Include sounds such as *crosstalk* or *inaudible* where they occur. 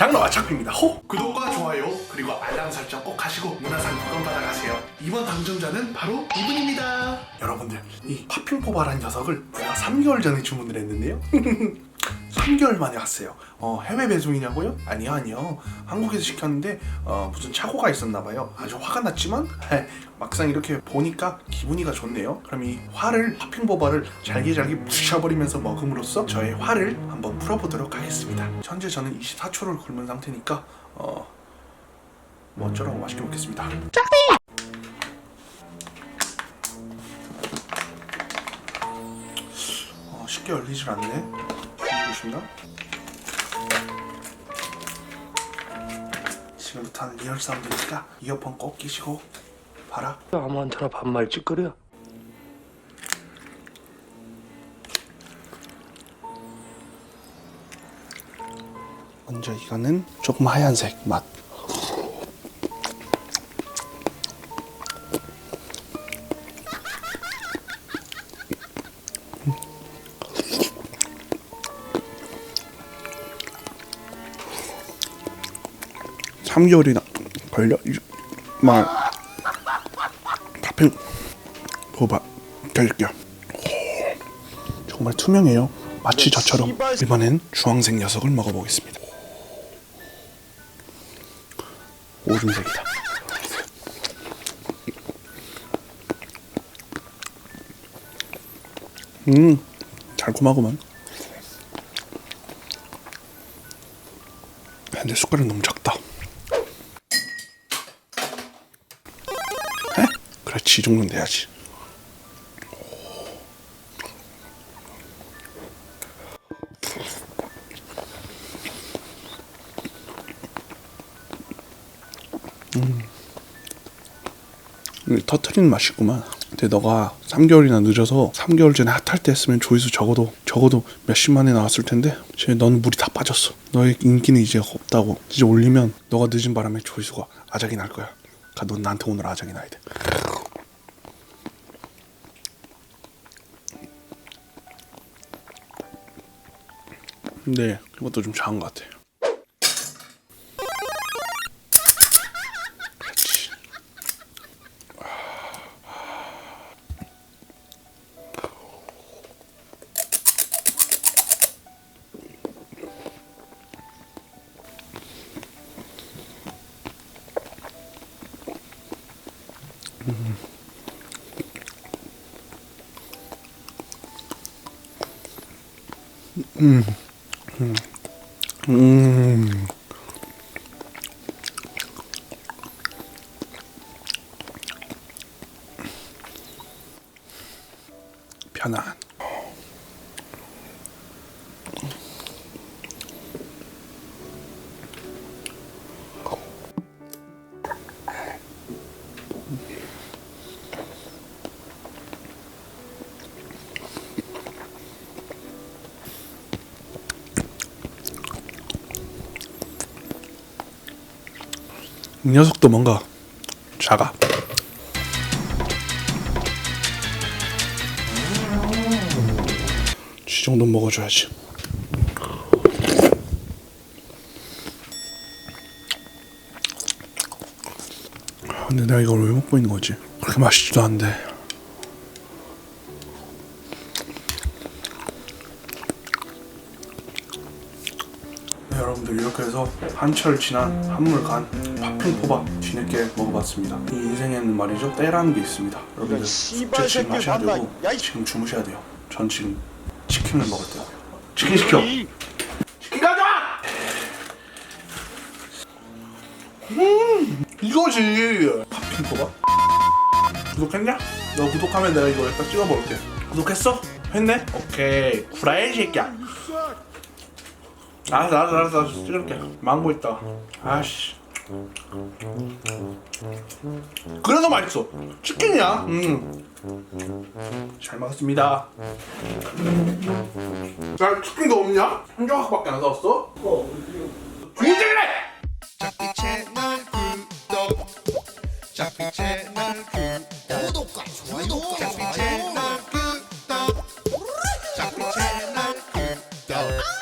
장르와 작품입니다. 호! 구독과 좋아요 그리고 알람 설정 꼭 하시고 문화상품권 받아가세요. 이번 당첨자는 바로 이분입니다. 여러분들 이 파핑포바라는 녀석을 제가 3개월 전에 주문을 했는데요. *laughs* 3개월 만에 왔어요. 어, 해외 배송이냐고요? 아니요, 아니요. 한국에서 시켰는데 어, 무슨 착오가 있었나 봐요. 아주 화가 났지만 헤, 막상 이렇게 보니까 기분이가 좋네요. 그럼 이 화를 파핑보바를 잘게 잘게 부셔버리면서 먹음으로써 저의 화를 한번 풀어보도록 하겠습니다. 현재 저는 24초를 굶은 상태니까 어, 뭐 어쩌라고 맛있게 먹겠습니다. 어, 쉽게 열리질 않네. 보십니다. 지금부터 는 리얼 사운드니까 이어폰 꼭 끼시고 봐라. 아무한테나 반말 찌끄려. 먼저 이거는 조금 하얀색 맛. 삼개월이나 걸려? 막 파핑 보봐 껴줄게요. 정말 투명해요. 마치 저처럼 이번엔 주황색 녀석을 먹어보겠습니다. 오줌색이다. 음 달콤하구만. 근데 숟가락 너무 작 그렇지 이 정도는 돼야지 음, 터트리는 맛이구만. 근데 너가 3개월이나 늦어서 3개월 전에 핫할 때 했으면 조회수 적어도 적어도 몇십만에 나왔을 텐데 지금 넌 물이 다 빠졌어. 너의 인기는 이제 없다고. 이제 올리면 너가 늦은 바람에 조회수가 아작이 날 거야. 그러니까 넌 나한테 오늘 아작이 나야 돼. 네, 이것도 좀 작은 것 같아. 그렇지. 음. 편안. 이 녀석도 뭔가 작아. 이 정도 먹어줘야지. 아, 근데 내가 이걸 왜 먹고 있는 거지? 그렇게 맛있지도 않은데. 여러분들 이렇게 해서 한철 지난 한물간 파핑포밥 뒤늦게 먹어봤습니다. 이 인생에는 말이죠 때라는 게 있습니다. 여러분들 숙제 지금 하셔야 되고 지금 주무셔야 돼요. 전 지금 치킨을 먹을 때고요. 치킨 시켜. 치킨 가자. 음 이거지 파핑포밥. 구독했냐? 너 구독하면 내가 이거 여기다 찍어볼게. 구독했어? 했네? 오케이 구라이 새끼야. 알았어 알았어 알았어. 찍을게. 망고 있다. 아씨. 그래서 맛있어. 치킨이야. 음잘 먹었습니다. 야 치킨도 없냐? 한 조각밖에 안 사왔어? 어. 중질래! 잡빛 채널 구독. 잡빛 채널 구독. 구독과 좋아요. 잡빛 채널 구독. 잡빛 채널 구독.